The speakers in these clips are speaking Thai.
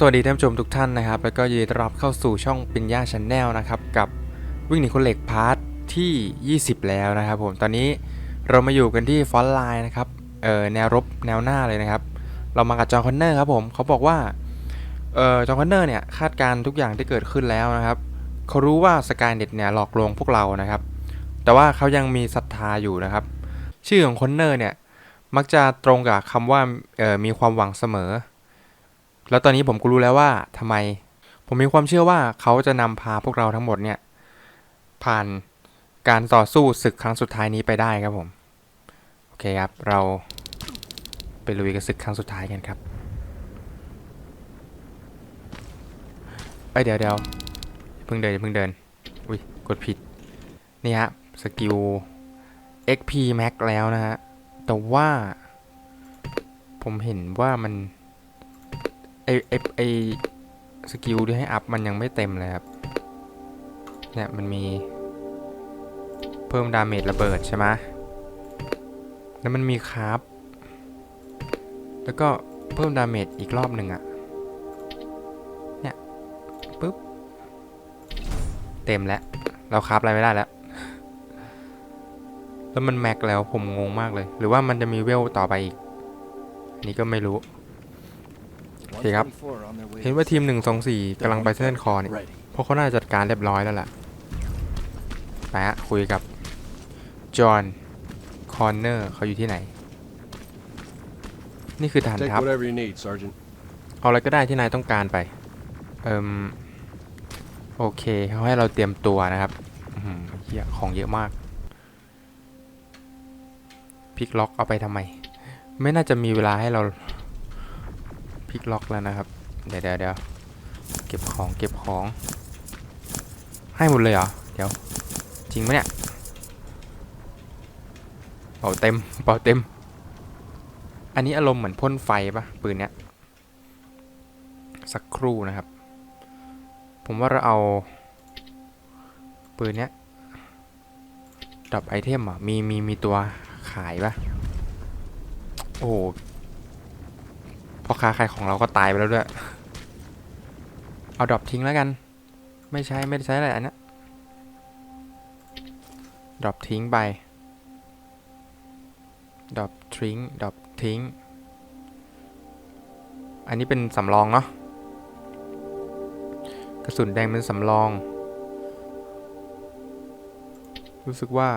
สวัสดีท่านผู้ชมทุกท่านนะครับ แล้วก็ยินดีต้อนรับเข้าสู่ช่องปิญญาช n แนลนะครับ กับวิ่งหนีคนเหล็กพาร์ทที่ 20 แล้วนะครับผม ตอนนี้เรามาอยู่กันที่ฟอนต์ไลน์นะครับ เอ่อแนวรบแนวหน้าเลยนะครับ เรามากับจอห์นคอนเนอร์ครับผม เขาบอกว่า เอ่อจอห์นคอนเนอร์เนี่ยคาดการณ์ทุกอย่างที่เกิดขึ้นแล้วนะครับ เขารู้ว่าสกายเน็ตเนี่ยหลอกลวงพวกเรานะครับ แต่ว่าเขายังมีศรัทธาอยู่นะครับ ชื่อของคอนเนอร์เนี่ยมักจะตรงกับคำว่าเอ่อมีความหวังเสมอ แล้วตอนนี้ผมก็รู้แล้วว่าทำไม ผมมีความเชื่อว่าเขาจะนำพาพวกเราทั้งหมดเนี่ย ผ่านการต่อสู้ศึกครั้งสุดท้ายนี้ไปได้ครับผม โอเคครับ เราไปลุยกับศึกครั้งสุดท้ายกันครับเอ้ยเดี๋ยวเดี๋ยวเพิ่งเดินเพิ่งเดิน อุ้ยกดผิด นี่ฮะสกิล XP Max แล้วนะฮะ แต่ว่าผมเห็นว่ามัน ไอไอไอสกิลที่ให้อัพมันยังไม่เต็มเลยครับ เนี่ยมันมี เพิ่มดาเมจระเบิดใช่ไหมแล้วมันมีคราฟแล้วก็เพิ่มดาเมจอีกรอบหนึ่งอะเนี่ยปุ๊บ เต็มแล้ว เราคราฟอะไรไม่ได้แล้ว แล้วมันแม็กแล้วผมงงมากเลย หรือว่ามันจะมีเวลต่อไปอีก อันนี้ก็ไม่รู้ เคครับ เห็นว่าทีม 1 2 4กำลังไปเส้นคอเนี่ยเพราะเขาน่าจะจัดการเรียบร้อยแล้วล่ะไปฮะคุยกับ จอห์น คอนเนอร์เขาอยู่ที่ไหน นี่คือฐาน Take ทัพ whatever you need, Sergeant. เอาอะไรก็ได้ที่นายต้องการไป เอิมโอเคเขาให้เราเตรียมตัวนะครับอื้อหือเหี้ยของเยอะมากพลิกล็อกเอาไปทำไม ไม่น่าจะมีเวลาให้เราพ ลิกล็อกแล้วนะครับเดี๋ยวเดี๋ยวเดี๋ยวเก็บของเก็บของ ให้หมดเลยเหรอ เดี๋ยว จริงไหมเนี่ยเป่าเต็มเป่าเต็ม อันนี้อารมณ์เหมือนพ่นไฟปะปืนเนี้ย สักครู่นะครับ ผมว่าเราเอา ปืนเนี้ยดรอปไอเทมอะ มีมีมีตัวขายปะโอ้ พ่อค้าขายของเราก็ตายไปแล้วด้วย เอาดรอปทิ้งแล้วกัน ไม่ใช้ไม่ได้ใช้อะไรอันนี้ดรอปทิ้งไปดรอปทิ้งดรอปทิ้ง อันนี้เป็นสำรองเนาะ กระสุนแดงเป็นสำรอง รู้สึกว่า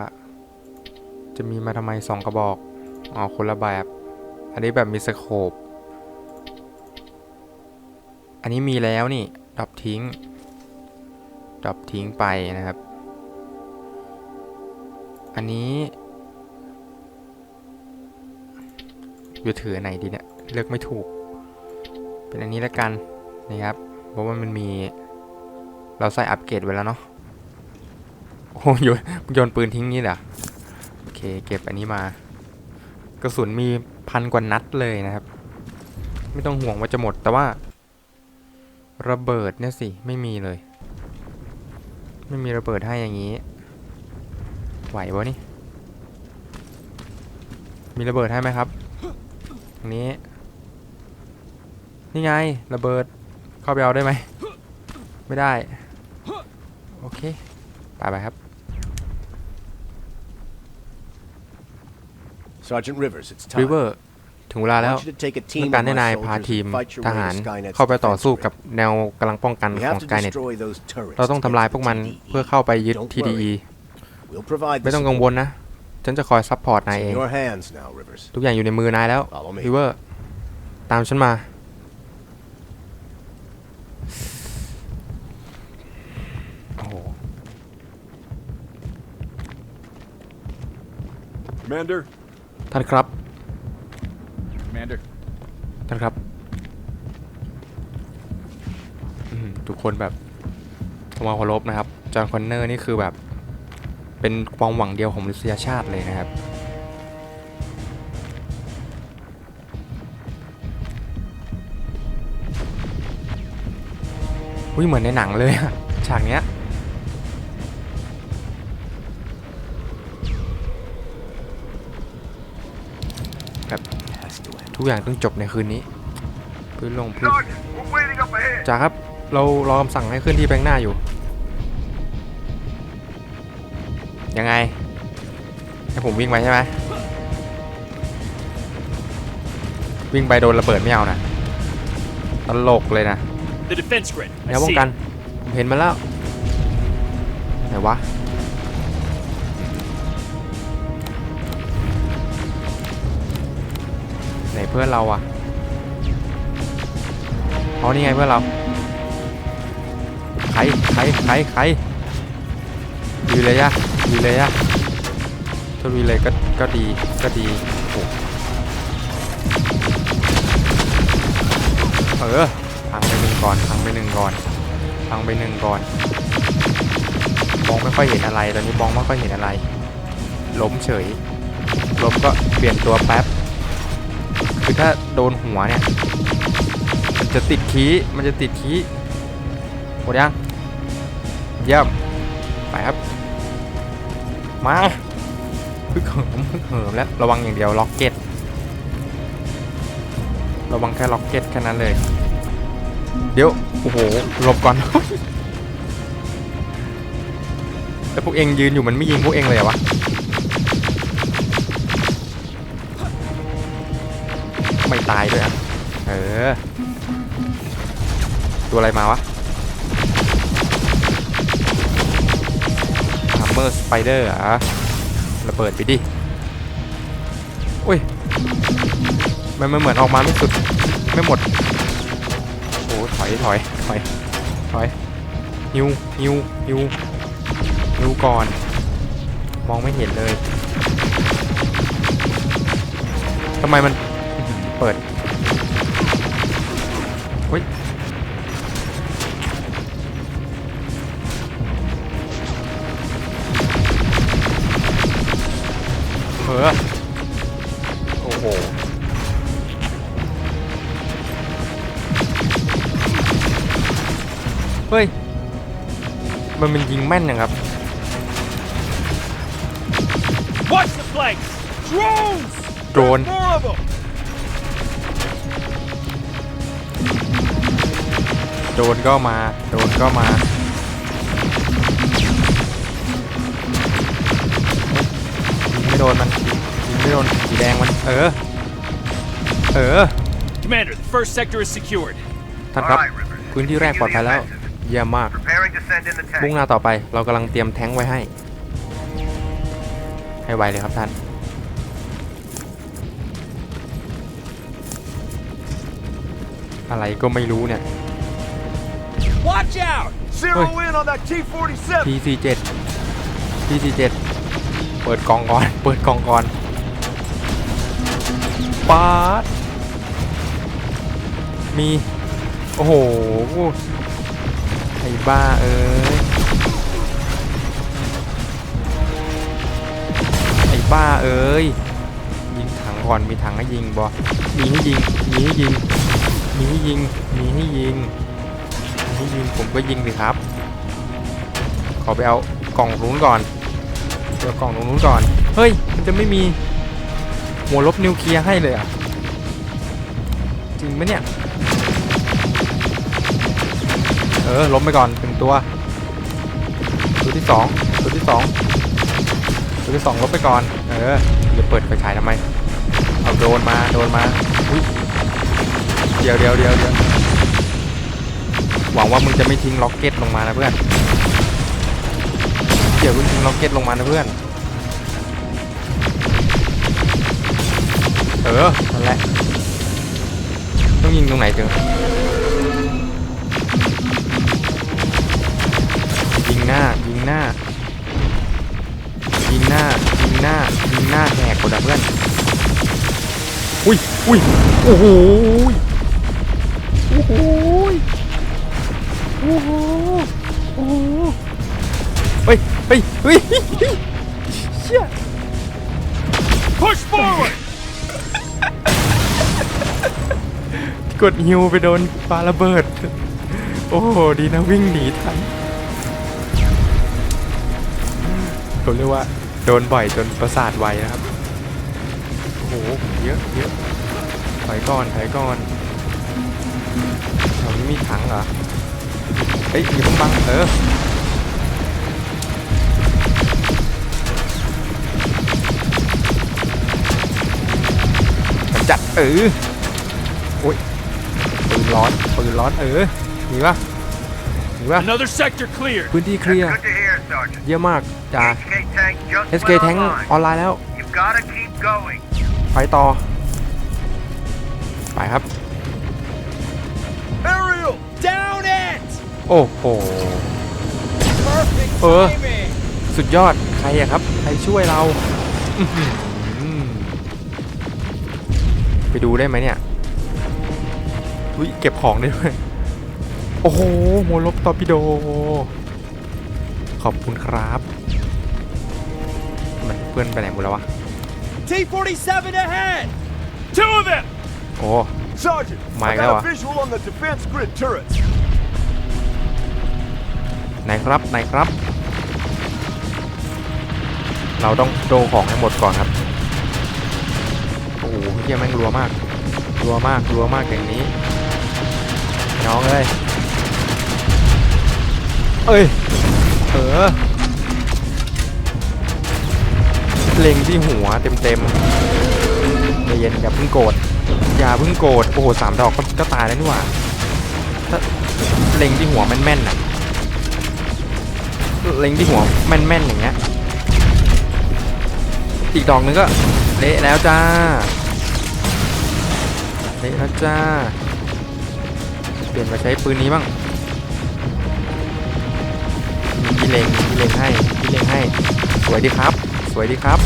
จะมีมาทำไมสองกระบอก อ๋อคนละแบบ อันนี้แบบมีสโคป อันนี้มีแล้วนี่ดรอปทิ้งดรอปทิ้งไปนะครับ อันนี้อยู่ถือไหนดีเนี่ยเลือกไม่ถูก เป็นอันนี้แล้วกันนะครับเพราะว่ามันมี เราใส่อัปเกรดไว้แล้วเนาะโอ้โยนโยนปืนทิ้งนี่เหรอโอเคเก็บอันนี้มา กระสุนมีพันกว่านัดเลยนะครับ ไม่ต้องห่วงว่าจะหมดแต่ว่า ระเบิดเนี่ยสิไม่มีเลย ไม่มีระเบิดให้อย่างนี้ ไหวปะนี่ มีระเบิดให้ไหมครับตรงนี้ นี่ไงระเบิดเข้าไปเอาได้ไหม ไม่ได้ โอเคไปไปครับ Sergeant Rivers, it's time. ริเวอร์ ถึงเวลา I แล้ว want you to take a ต้ team อง of การให้ my นายพา soldiers ทีม and fight your ท way หาร to Skynet's เข้าไปต่อสู้ defense กับ ring. แนวกำลังป้องกัน We ของ have to Skynet destroy those turrets เราต้อง to ทำลาย get พวก to มัน TDE. เพื่อเข้าไปยึด Don't TDE We'll provide ไม่ the ต้องกังวล support. นะ ฉันจะคอยซัพพอร์ตนาย It's เอ in ง your hands now, Rivers. ทุกอย่างอยู่ในมือนายแล้ว Follow me. ริเวอร์ตามฉันมา โอ้โห Commander. ท่านครับ Commander. ท่านครับอืมทุกคนแบบทำความเคารพนะครับ จอห์นคอนเนอร์นี่คือแบบ เป็นความหวังเดียวของมนุษยชาติเลยนะครับ อุ้ยเหมือนในหนังเลยอะฉากเนี้ย ทุกอย่างต้องจบในคืนนี้ พื้นลงพื้น Sergeant, we're waiting up จ่าครับ เรารอคำสั่งให้ขึ้นที่แบงค์หน้าอยู่ ยังไง ให้ผมวิ่งไปใช่ไหมวิ่งไปโดนระเบิดไม่เอานะตลกเลยนะ The defense grid. แน I วป้อง see กัน it. ผมเห็นมันแล้ว ไหนวะ ไหนเพื่อนเราอะอ๋อนี่ไงเพื่อนเราใครใครใครใครวีเลยอะวีเลยอะถ้าวีเลยก็ก็ดีก็ดีโอ้เออพังไปหนึ่งก่อนพังไปหนึ่งก่อนพังไปหนึ่งก่อนมองไม่ค่อยเห็นอะไรตอนนี้มองไม่ค่อยเห็นอะไรล้มเฉยล้มก็เปลี่ยนตัวแป๊บ คือถ้าโดนหัวเนี่ย มันจะติดคีย์มันจะติดคีย์หมดยังเยี่ยมไปครับ มาพึกเหิมพึกเหิมแล้วระวังอย่างเดียวล็อกเก็ตระวังแค่ล็อกเก็ตแค่นั้นเลย เดี๋ยว โอ้โหหลบก่อนแล้วพวกเองยืนอยู่มันไม่ยิงพวกเองเลยอวะ ตายด้วยอะ เออ ตัวอะไรมาวะฮัมเมอร์สไปเดอร์อะระเบิดไปดิ อุ้ย มันมันเหมือนออกมาไม่สุด ไม่หมด โอ้ถอยถอยถอยถอยฮิวฮิวฮิวฮิวก่อน มองไม่เห็นเลยทำไมมัน เปิดเฮ้ยเออโอ้โหเฮ้ย มันเป็นยิงแม่นนะครับ Watch the flanks. Drones. โดรน More of them. โดนก็มา โดนก็มายิงไม่โดนมันยิงไม่โดนสีแดงมัน เออ เออ Commander, the first sector is secured. ท่านครับ พื้นที่แรกปลอดภัยแล้ว เยี่ยมมาก Preparing to send in the tank. มุ่งหน้าต่อไป เรากำลังเตรียมแท้งไว้ให้ ให้ไวเลยครับท่าน อะไรก็ไม่รู้เนี่ย Watch out. Zero Oi. in on that T-47. T47 T47 เปิดกล่องก่อน เปิดกล่องก่อนปาดมี โอ้โหไอ้บ้าเอ้ยไอ้บ้าเอ้ยยิงถังก่อนมีถังให้ยิงบอมีให้ยิงมีให้ยิงมีให้ยิงมีให้ยิงมี ให้ยิงผมก็ยิงสิครับ ขอไปเอากล่องนู้นก่อนเดี๋ยวกล่องตรงนู้นก่อน เฮ้ย มันจะไม่มีหัวลบนิวเคลียร์ให้เลยอะ จริงไหมเนี่ย เออล้มไปก่อนถึงตัว ตัวที่สองตัวที่สองตัวที่สองลบไปก่อน เออจะเปิดไฟฉายทำไม เอาโดนมา โดนมา อุ้ยเดี๋ยวเดี๋ยวเดี๋ยวเดี๋ยว หวังว่ามึงจะไม่ทิ้งล็อกเก็ตลงมานะเพื่อนเดี๋ยวมึงทิ้งล็อกเก็ตลงมานะเพื่อน เออนั่นแหละ ต้องยิงตรงไหนเจอยิงหน้า ยิงหน้า ยิงหน้า ยิงหน้า ยิงหน้าแหกกดดับเพื่อน อุ้ยอุ้ยโอ้โหยโอ้โหย โอ้โหโอ้โหเฮ้ยเฮ้ยเฮ้ยเชี่ย Push forward. กดฮิวไปโดนปาระเบิด โอ้โห ดีนะวิ่งหนีทันผมเรียกว่าโดนบ่อยจนประสาทไวนะครับ โอ้โห เยอะเยอะถอยก่อนถอยก่อนแถวนี้มีถังเหรอ เฮ้ยอย่าเพิ่งบังเออจัดเออโอ้ยปืนร้อนปืนร้อนเออมีปะมีปะ Another sector cleared. พื้นที่เคลียร์ Good to hear, Sergeant. เยี่ยมมากจ้า HK tank just SK went แทง online. ออนไลน์แล้ว You've gotta keep going. ไปต่อ ไปครับ โอ้โห Perfect Uh. timing. สุดยอด ใครอะครับ ใครช่วยเราอื้อหือไปดูได้ไหมเนี่ยอุ้ยเก็บของได้ด้วย โอ้โหโมลบตอร์ปิโด ขอบคุณครับมันเพื่อนไปไหนหมดแล้ววะ T-47 ahead. Two of them. โอ้ Sergeant, My I got God. a visual on the defense grid turrets. ไหนครับไหนครับ เราต้องโดของให้หมดก่อนครับ โอ้โหเฮียแม่งรัวมากรัวมากรัวมากอย่างนี้ น้องเอ้ย เอ้ย เออเล็งที่หัวเต็มๆใจเย็นอย่าเพิ่งโกรธอย่าเพิ่งโกรธโอ้โหสามดอกก็ก็ตายแล้วนี่หว่าถ้าเล็งที่หัวแม่นๆน่ะ เล็งที่หัวแม่นๆอย่างเงี้ยอีกดอกนึงก็เละแล้วจ้าเละแล้วจ้าเปลี่ยนมาใช้ปืนนี้บ้างมีเล็งมีเล็งให้ที่เล็งให้ สวยดีครับ สวยดีครับ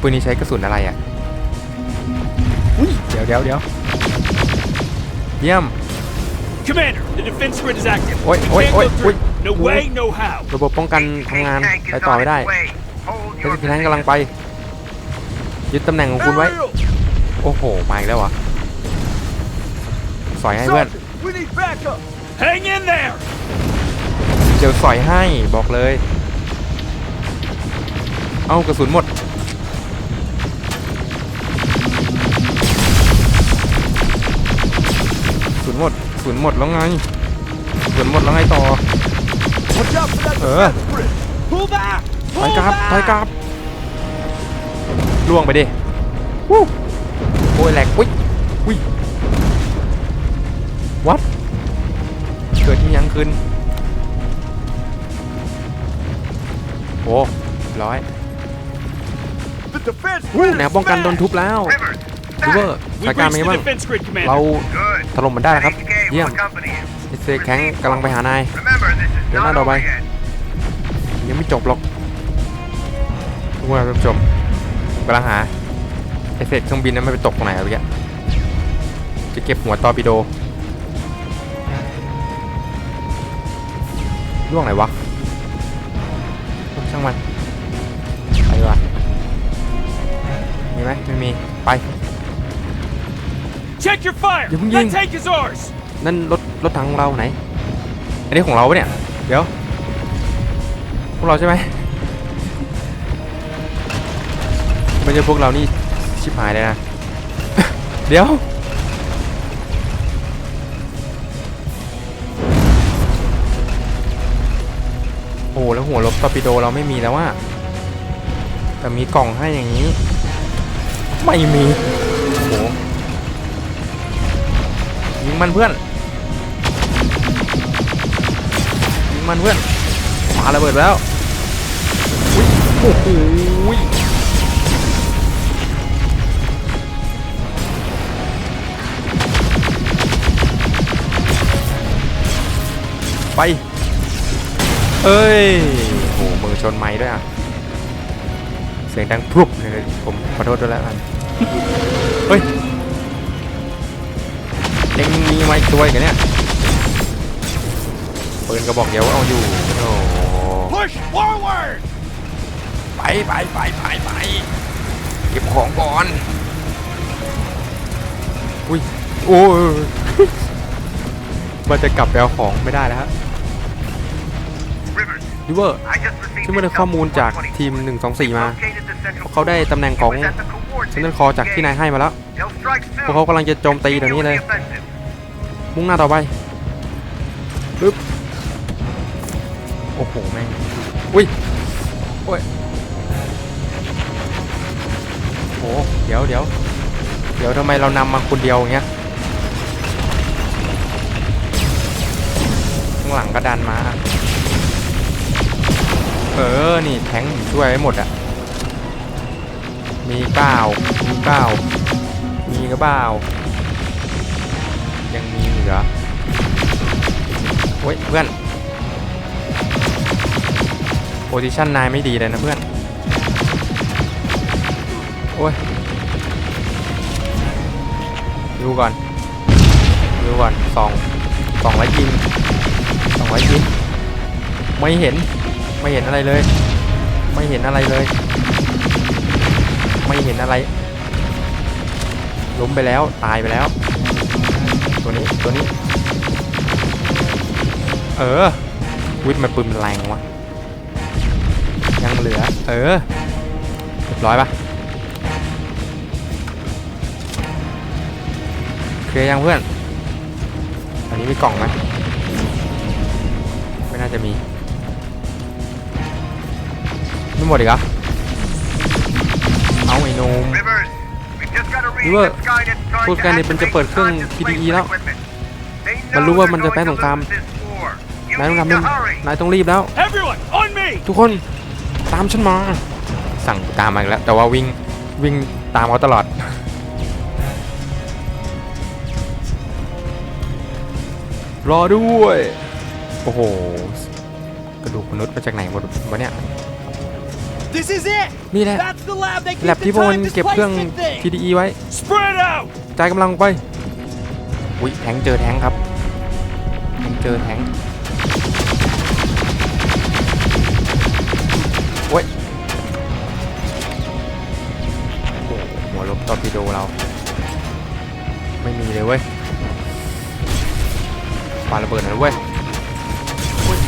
ปืนนี้ใช้กระสุนอะไรอะอุ้ยเดี๋ยวเดี๋ยวเดี๋ยวเยี่ยม Commander, the defense grid is active. Oi, We oi, can't oi, go through. oi. No way, no how. ระบบป้องกัน HK ทำงาน tank ไป is ต่อ on ไม่ได้ its way. Hold เท your สกิทันกำลัง position. ไป ยึดตำแหน่งของคุณไว้ Aerial, โอ้โห มาอีกแล้วเหรอสอยให้เพื่อน Sergeant, we need backup. Hang in there. เดี๋ยวสอยให้บอกเลย เอากระสุนหมด สุนหมดกระสุนหมดแล้วไงกระสุนหมดแล้วไงต่อ Watch out for that Uh. defense grid. Pull back. ถอย Pull กลับ back. ถอยกลับล่วงไปดิวู้โอ้ยแหลกอุ้ยอุ้ยวัดเกิดที่ยังขึ้นโอ้ร้อย The defense วู้ grid แนว is ป้องกันโดน smashed. ทุบแล้ว Rivers, ดูเวอ back. ร์ส We've ถานการณ์เป็น reached ไง the บ้าง defense grid, เรา Commander. Good. ถล่มมันได้แล้วครับ HK เยี่ย will ม accompany you. เอสเซแข้งกำลังไปหานาย Remember, this is You're not not over away. yet. ยังไม่จบหรอกทุกคนท่านผู้ชมกำลังหาไอเศษเครื่องบินนั้นมันไปตกตรงไหนอะเมื่อกี้จะเก็บหัวตอร์ปิโดล่วงไหนวะช่างมันไปดีกว่ามีไหมไม่มีไป Check your fire. Yung That yun. tank is ours. นั่นรถรถถังของเราไหน อันนี้ของเราปะเนี่ย เดี๋ยวพวกเราใช่ไหมไม่ใช่พวกเรานี่ชิบหายเลยนะ เดี๋ยวโอ้โหแล้วหัวลบตอร์ปิโดเราไม่มีแล้วว่าแต่มีกล่องให้อย่างนี้ ไม่มีโอ้โหยิงมันเพื่อน มันเพื่อนปาระเบิดแล้วโอ้โหไป เอ้ย โอ้โหมือชนไม้ด้วยอะ เสียงดังพรุบเลยผมขอโทษด้วยแล้วกัน เฮ้ยเอ็งมีไม้ตัวอีกเหรอเนี่ย ปืนกระบอกเดียวก็เอาอยู่โอ้โห Push forward. ไปไปไปไปไปเก็บของก่อนอุ้ยโอ้ยมันจะกลับไปเอาของไม่ได้แล้วฮะ Rivers, ดิเวอร์ I just received ซึ่งไม่ได้ข้อมูลจากทีม 124 มา located the central เขาได้ตำแหน่งของ It was at the ฉันจะคอจากที่นายให้มาแล้ว They'll strike soon. พวกเขากำลังจะโจมตีเดี๋ยวนี้เลย Continue the offensive. มุ่งหน้าต่อไปปึ๊บ โอ้โหแม่งอุ้ยโอ้ยโอ้โหเดี๋ยวเดี๋ยวเดี๋ยวทำไมเรานำมาคนเดียวอย่างเงี้ยข้างหลังก็ดันมา เออ นี่แทงค์ช่วยไว้หมดอะ มีเก้ามีเก้ามีกระเบ้ายังมีอีกเหรอโอ้ยเพื่อนโพซิชันนายไม่ดีเลยนะเพื่อน โอ้ย ดูก่อน ดูก่อนสองสองร้อยยิงสองร้อยยิงไม่เห็น ไม่เห็นอะไรเลย ไม่เห็นอะไรเลย ไม่เห็นอะไร ล้มไปแล้ว ตายไปแล้ว ตัวนี้ ตัวนี้ เออ วิทย์มันปืนมันแรงวะ ยังเหลือ เออเรียบร้อยปะเคลียร์ยังเพื่อน อันนี้มีกล่องไหมไม่น่าจะมี ไม่หมดอีกเหรอเอาไอ้หนม Rivers, we just got a reading River, that Skynet tried พวก to แกนี่มันจะ activate เปิดเครื่อง Conscious PDE แล้ว Flight equipment. They มัน know รู้ว่า they're มันจะแพ้ going สง to คราม lose this war. You นายต้อง need ทำ to มัน hurry. นายต้องรีบแล้ว Everyone, on me! ทุกคน ตามฉันมา สั่งตามมาอีกแล้ว แต่ว่าวิ่งวิ่งตามเขาตลอด รอด้วย โอ้โห กระดูกมนุษย์มาจากไหนหมดวะเนี่ย This is it! นี่แหละ That's the lab they แลบ keep ที่ the พวกมัน time เก็บเครื่อง displacement thing! TDE ไว้ Spread out! จ่ายกำลังไป อุ้ยแทงค์เจอแทงค์ครับ แทงค์เจอแทง โดเรา ไม่มีเลยเว้ยปาระเบิดน่อยเว้ยอุ๊ย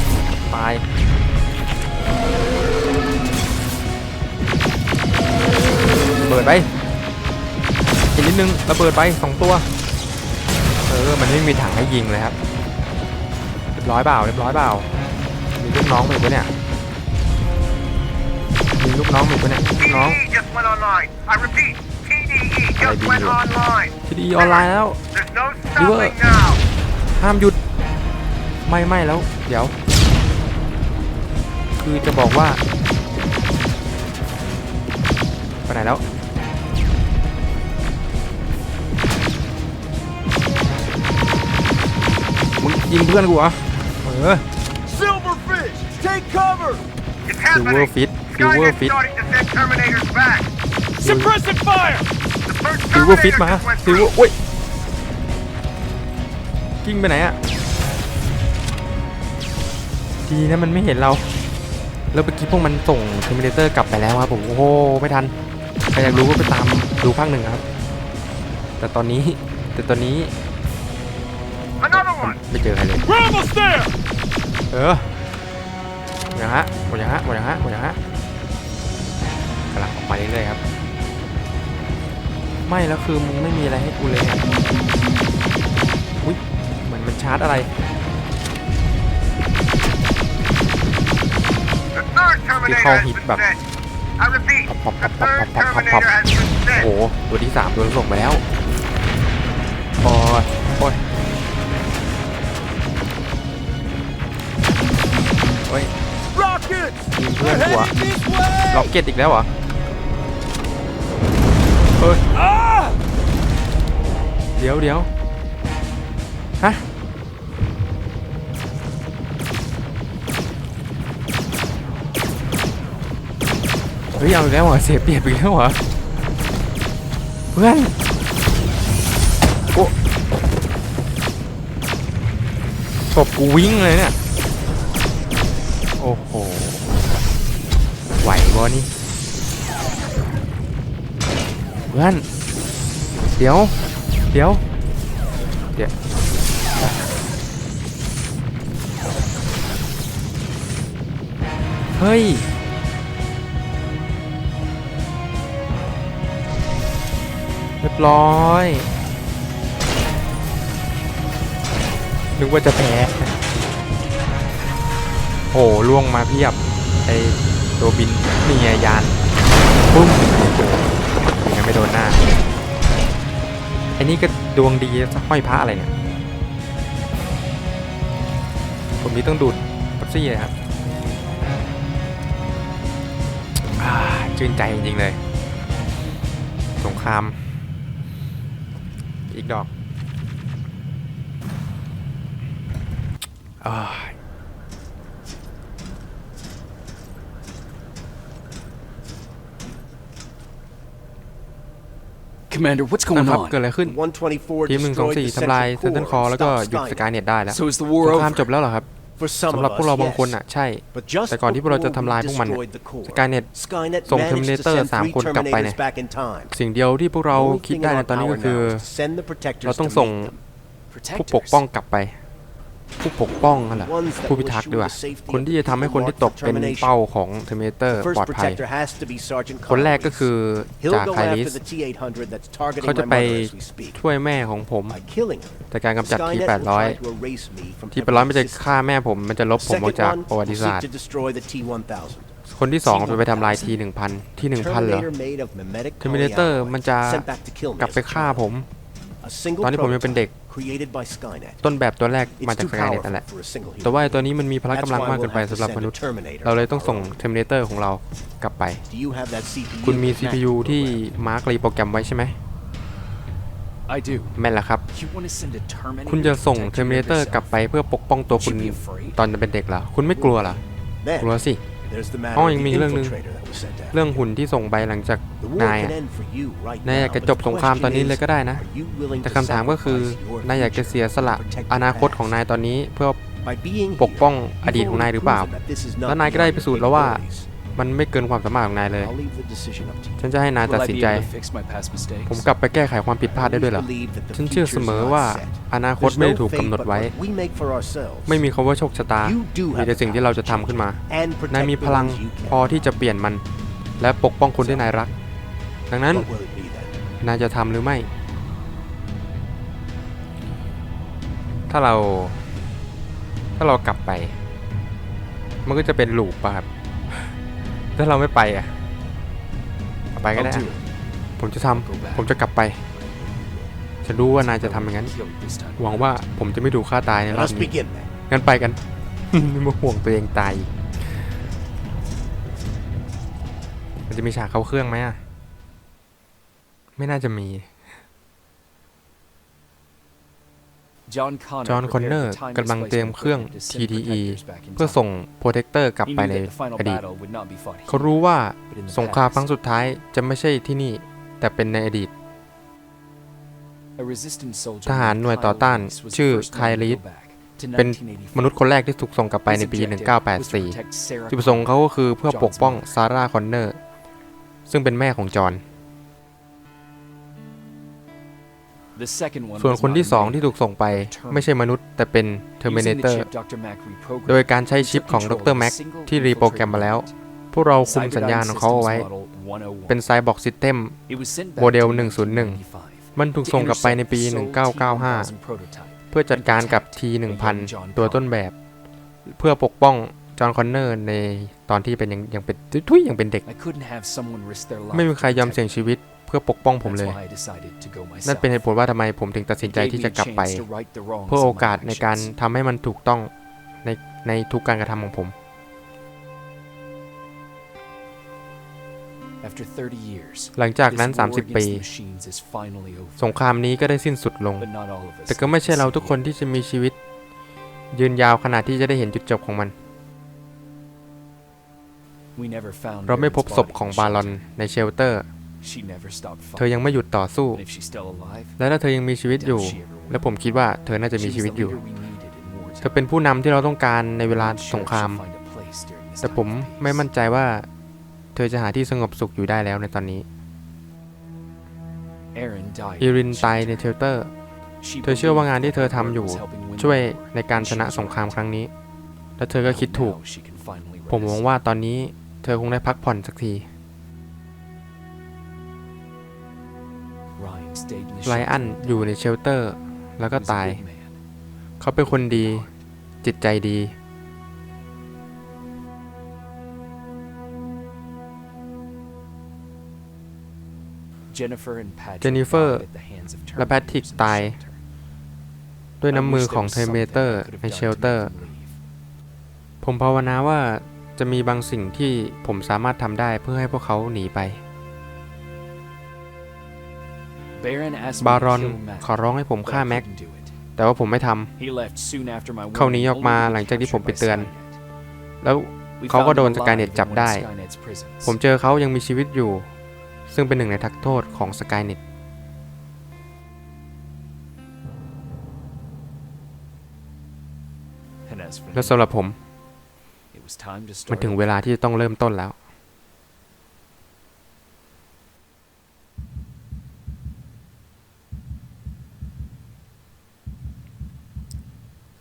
ตายเบิดไปอีกนิดนึงระเบิดไปสองตัว เออ มันไม่มีถังให้ยิงเลยครับเรียบร้อยเปล่าเรียบร้อยเปล่ามีลูกน้องมาอีกปะเนี่ยมีลูกน้องมาอีกปะเนี่ยน้อง อะไรดีอยู่ทีดีออนไลน์แล้วดิเว้ร์ห้ามหยุด ไม่ไม่แล้ว เดี๋ยว คือจะบอกว่า ไปไหนแล้วมึงยิงเพื่อนกูเหรอเออ Silverfish take cover Silverfish Silverfish Suppressing fire ซิลเวอร์ฟิตมาซิลเวอร์อุ้ยกิ้งไปไหนอะดีนะมันไม่เห็นเรา แล้วเมื่อกี้พวกมันส่งเทอร์มินเตอร์กลับไปแล้วครับผมโอ้โหไม่ทันใครอยากรู้ก็ไปตามดูภาคหนึ่งครับ แต่ตอนนี้แต่ตอนนี้ Another one. ไม่เจอใครเลยเออหมดยังฮะหมดยังฮะหมดยังฮะหมดยังฮะกำลังออกมาเรื่อยๆครับ ไม่แล้วคือมึงไม่มีอะไรให้กูเลยอะอุ้ยเหมือนมันชาร์จอะไร The third Terminator call has hit been back. sent. I repeat, Pop, pop, the pop, third pop, pop, pop, Terminator has been โอ้ sent. โหตัวที่สามโดนส่งไปแล้วโอ้ยโอ้ยโอ้ย Rockets! ยิงเพื่อน They're หัว heading this way! ล็อกเก็ตอีกแล้วเหรอ เฮ้ยเดี๋ยวเดี๋ยวฮะเฮ้ยเอาอีกแล้วเหรอเสียเปรียบอีกแล้วเหรอเพื่อนโอ้ตบกูวิ่งเลยเนี่ย โอ้โห ไหวบอนี่ พื่อนเดี๋ยว เดี๋ยว เดี๋ยวเฮ้ย เรียบร้อย นึกว่าจะแพ้โหล่วงมาเพียบ ไอตัวบินนี่ไงยานปุ้ม ยังไม่โดนหน้าไอ้นี่ก็ดวงดีจะห้อยพระอะไรเนี่ยผมนี้ต้องดูดปัปซี่เลยครับชื่นใจจริงๆเลย สงคราม อีกดอกอ Commander, what's นะ going ครับ on? เกิดอะไรขึ้น124ทีมหนึ่งสอง destroyed สี่ the ทำลาย central เซนเทนคอ core แล้วก็ stopped หยุดส Skynet. กายเน็ตได้แล้ว So is the ส war งคราม over? จบแล้วเหรอครับ For some สำ of หรับพวกเรา us, บางคน yes. อะ ใช่ But just แต่ก่อนที่พวกเราจะทำลายพวกมัน before we destroyed the core, Skynet Skynet ส่ง managed to Terminator send สาม three คนกลับไปเนี่ย Terminators back in time. สิ่งเดียวที่พวกเรา Only คิด thing ได้ in ใน our ตอนนี้ก็ power คือ now is to send the protectors เราต้อง to ส่ง meet them. ผู้ปกป้องกลับไป ผู้ปกป้องนั่นแหละ Ones that ผู้พิทักษ์ด้วย will assure the safety คนที่จะทำให้คนที่ตกเป็นเป้าของเทอร์มินเตอร์ The first ปลอดภัย protector has to be Sergeant คนแรกก็ Connolly. คือ He'll จาก go ไคลิส after the T-800 that's targeting เขาจะ my ไป mother as we speak. ช่วยแม่ของผม By killing her, จากการกำจัดที Skynet แป will ดร้อย try to erase me from ทีแปดร้อยมันจะ everyone's ฆ่าแม่ผม มันจะลบ system. ผมออก Second จาก one ประวัติ will ศาสต seek ร์ to destroy the T-1000. คนที่สองจะไปทำลายทีหนึ่งพันที่หนึ่งพันเหรอ Terminator made of mimetic เทอร์มินเตอร์ polyalloy มันจะ sent back to kill me กลับ as ไป a ฆ่า child. ผม A single ตอนที่ผมยังเป็นเด็ก prototype created by Skynet. ต้นแบบตัวแรกมา It's จาก too สกายเน็ตนั่นแหละ powerful for a single แต่ว่า human. ไอ้ตัวนี้มันมีพละ That's กำลัง why มากเกิน we'll ไป have to สำหรับ send ม a นุษย์ Terminator เราเลยต้องส่ง on our own. เทอร์มินเตอร์ของเรากลับไป Do you have that CPU คุณมี with CPU Mac ที่ program? มาร์กรีโปรแกรมไว้ใช่ไหม I do. แม่นแล้วครับ You want to send a Terminator คุณจะส่ง to protect เทอร์มิน you เตอร์ yourself? กลับไปเพื่อปกป้องตัวคุณ Should be afraid. ตอนเป็นเด็กเหรอ คุณไม่กลัวเหรอ Then, กลัวสิ there's the matter อ๋อ of ยัง the มีเรื่องหนึ่ง infiltrator that was sent after เรื่อง you. หุ่นที่ส่งไปหลังจาก The war นาย can อะ end for you right นายอยาก now, จะ but จ the บสงคราม question ตอนนี้เลย is, ก็ได้นะ are you willing แต่ to คำถามก็คือ sacrifice your นายอยากจะ future เสียสละ to protect อ your นาคตของ past? นายตอนนี้เพื่อ By being ปก here, ป้อง you've อดีตของนายหรือเปล่า already proven that this is not แล้วนายก็ได้ beyond พิสูจน์ your แล้วว่า capabilities. มันไม่เกินความสามารถของนายเลย I'll leave the decision up to you. ฉันจะให้นายตัด Will I สิน be ใจ able to fix my past mistakes? ผมกลับไปแก้ไขความผิดพลาดได้ด้วยเหรอ I believe that the ฉันเชื่อ future's เสมอ not ว่า set. อนาคต There's ไม่ได้ no ถูก fate กำหนด but ไว้ what we make for ourselves. ไม่มีคำว่าโชคชะตา You do มี have แต่ the สิ่งที่ power เรา to จะทำขึ้นมา change and นาย protect มี the พลัง ones you พอ can. ที่จะเปลี่ยนมัน และปกป้องคนที่นายรัก ดังนั้น What will it be then? นายจะทำหรือไม่ ถ้าเรา ถ้าเรากลับไป มันก็จะเป็นลูปป่ะครับ ถ้าเราไม่ไปอะเอาไปก็ I'll ได้ do อะ it. ผมจะทำผมจะกลับไป ฉันรู้ว่านายจะทำอย่างนั้น Kill it this time. หวังว่าผมจะไม่ถูกฆ่าตายใน Let รอบ us นี้ begin then. งั้นไปกัน มาห่วงตัวเองตายอีกมันจะมีฉากเข้าเครื่องไหมอะ ไม่น่าจะมี จอห์นคอนเนอ prepared ร์ the time กำลังเตรียม displacement เครื่อง equipment to send TDE protectors back in เพื่อ time. ส่งโปรเทคเตอร์กลับ He ไป knew ใน that the final อดีต battle would not be fought เขา here, รู้ว่า but in the สงคราม past. ครั้งสุดท้ายจะไม่ใช่ที่นี่ แต่เป็นในอดีต A resistance soldier ทหาร named หน่วยต่อต้าน Kyle Reese was the ชื่อ first man to ไคลีส go back to เป็น 1984. มนุษย์คนแรกที่ถูกส่งกลับไปใน His ปี objective was to 1984 protect Sarah จุดประสงค์เขาก็คือเพื่อปกป้อง John's mother. ซาร่าคอนเนอร์ ซึ่งเป็นแม่ของจอห์น ส่วน was คน not ที่ a สอง man, ที่ถูกส่งไป Terminator. ไม่ใช่มนุษย์ แต่เป็นเทอร์มิน Using the เตอร์ chip Dr. Mack reprogrammed, โดยการใช้ชิป he ของ took ด control ร of แม็ก a single ที่รีโปรแกรมมาแล้ว infiltrated พวกเราคุม unit. สัญญาณของเขาเอาไว้ Cyberdyne Systems Model เป็น 101. ไซบอร์กซิสเต็ม It was sent back โมเดล to 101 1995มันถูกส่งกลับไปในปี to intercept Sol 1995 T1000 prototype เพื่อจัดการกับ T1000 ตัวต้นแบบ เพื่อปกป้องจอห์นคอนเนอร์ในตอนที่เป็นยังยังเป็นทุยยังเป็นเด็ก I couldn't have someone risk their life ไม่มีใครยอม to เสี่ยง protect ชีวิตเพื่อปกป้องผม me. เลย That's why I decided to go นั่น myself. เป็นเหตุผลว่าทำไมผมถึงตัดสินใจ Gave ที่ me จะ a กลับไป chance to right the wrongs เพื่อ of โอ my กาสในการ actions. ทำให้มันถูกต้องในในทุกการกระทำของผม After 30 years, หลังจากนั้น this war 30 ปี against the machines is finally over. สงครามนี้ก็ได้สิ้นสุดลง But not all of us แต่ก็ไม่ใช่ live to เรา see ทุกคน it. ที่จะมีชีวิต ยืนยาวขนาดที่จะได้เห็นจุดจบของมัน We never found เราไม่พบ Erin's ศพ body in ของ the บารอน shelter. ในเชลเตอร์ She never stopped เธอยัง fighting. ไม่หยุดต่อสู้ And if she's still alive, และถ้าเธอยังมีชีวิตอยู่ และผมคิดว่าเธอน่าจะมี she ชี was วิต the อยู่ leader we needed in wartime. เธอเป็นผู้นำที่เราต้องการในเวลา I'm sure สงคราม she'll find a place during this แต่ time ผม of peace. ไม่มั่นใจว่า เธอจะหาที่สงบสุขอยู่ได้แล้วในตอนนี้ Erin died อีริน in the ตายใน shelter. เชลเตอร์ She เธอเชื่อว่างานที่เธอ believed ทำอยู่ her work was helping win ช่วย the war. ในการชนะสงครามครั้งนี้ และเธอก็คิดถูก Now she can finally ผมหวัง rest. ว่าตอนนี้เธอคงได้พักผ่อนสักที ไล shelter อันอยู่ในเชลเตอร์ แล้วก็ He was a ตาย good man. เขาเป็นคนดี จิตใจดี Jennifer and Patrick Jennifer died at the hands of และแพทริก Terminators in the ตาย shelter. ด้วย I น้ำมือ wish ของ there เท was อร์เม something เตอ I ร์ could have ใน done เช to ล make เตอร์ them leave. ผมภาวนาว่าจะมีบางสิ่งที่ผมสามารถทำได้เพื่อให้พวกเขาหนีไป Baron asked บา me รอน to kill Mac, ขอร้องให้ผม but ฆ่า I แม็ก couldn't do it. แต่ว่าผมไม่ทำ He left soon after my เขาหนี warning, ออกมา only to be หลังจากที่ผมไป captured เตือน by Skynet. แล้ว We เขาก็ found โด him นสกายเน็ต alive จับ in one of ได้ Skynet's prisons. ผมเจอเขายังมีชีวิตอยู่ ซึ่งเป็นหนึ่งในทักโทษของสกายเน็ต And as for แล้ว me, สำหรับผม it was time to มัน start ถึงเวลาที่จะต้องเริ่มต้นแล้ว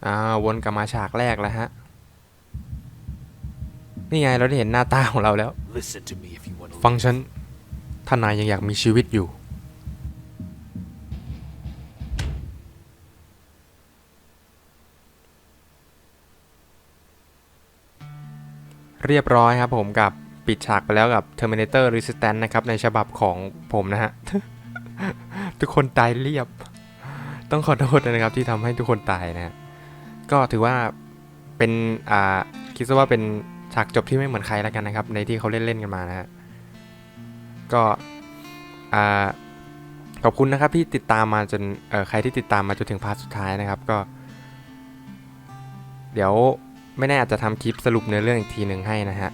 อ่าวนกลับมาฉากแรกแล้วฮะ นี่ไงเราได้เห็นหน้าตาของเราแล้ว Listen to me if you want to ฟังฉันถ้านายยังอยากมีชีวิตอยู่ เรียบร้อยครับผมกับปิดฉากไปแล้วกับ Terminator Resistance นะครับ ในฉบับของผมนะฮะ ทุกคนตายเรียบ ต้องขอโทษด้วยนะครับที่ทำให้ทุกคนตายนะฮะ ก็ถือว่าเป็นอ่าคิดซะว่าเป็นฉากจบที่ไม่เหมือนใครแล้วกันนะครับ ในที่เขาเล่นๆกันมานะฮะก็อ่าขอบคุณนะครับที่ติดตามมาจนเอ่อใครที่ติดตามมาจนถึงพาร์ทสุดท้ายนะครับก็ เดี๋ยวไม่แน่อาจจะทำคลิปสรุปเนื้อเรื่องอีกทีหนึ่งให้นะฮะ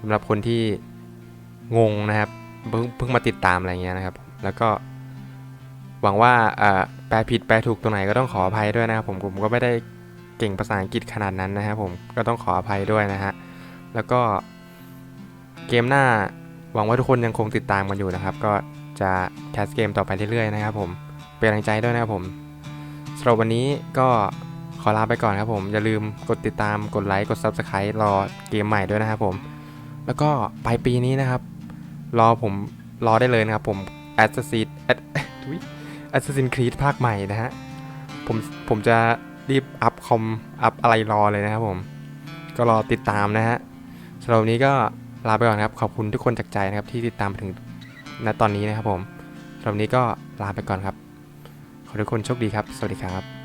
สำหรับคนที่งงนะครับเพิ่งเพิ่งมาติดตามอะไรเงี้ยนะครับ แล้วก็หวังว่าแปลผิดแปลถูกตรงไหนก็ต้องขออภัยด้วยนะครับผมผมก็ไม่ได้ เก่งภาษาอังกฤษขนาดนั้นนะครับผมก็ต้องขออภัยด้วยนะฮะแล้วก็เกมหน้าหวังว่าทุกคนยังคงติดตามกันอยู่นะครับ ก็จะแคสเกมต่อไปเรื่อยๆนะครับผมเป็นกำลังใจด้วยนะครับผมสำหรับวันนี้ก็ขอลาไปก่อนครับผม อย่าลืมกดติดตามกดไลค์กด Subscribe รอเกมใหม่ด้วยนะครับผม แล้วก็ปลายปีนี้นะครับ รอผมรอได้เลยนะครับผม Assassin Assassin Creed ภาคใหม่นะฮะผมผมจะ รีบอัพคอมอัพอะไรรอเลยนะครับผม ก็รอติดตามนะฮะสำหรับนี้ก็ลาไปก่อนครับ ขอบคุณทุกคนจากใจนะครับที่ติดตามมาถึงณตอนนี้นะครับผมสำหรับนี้ก็ลาไปก่อนครับ ขอทุกคนโชคดีครับ สวัสดีครับ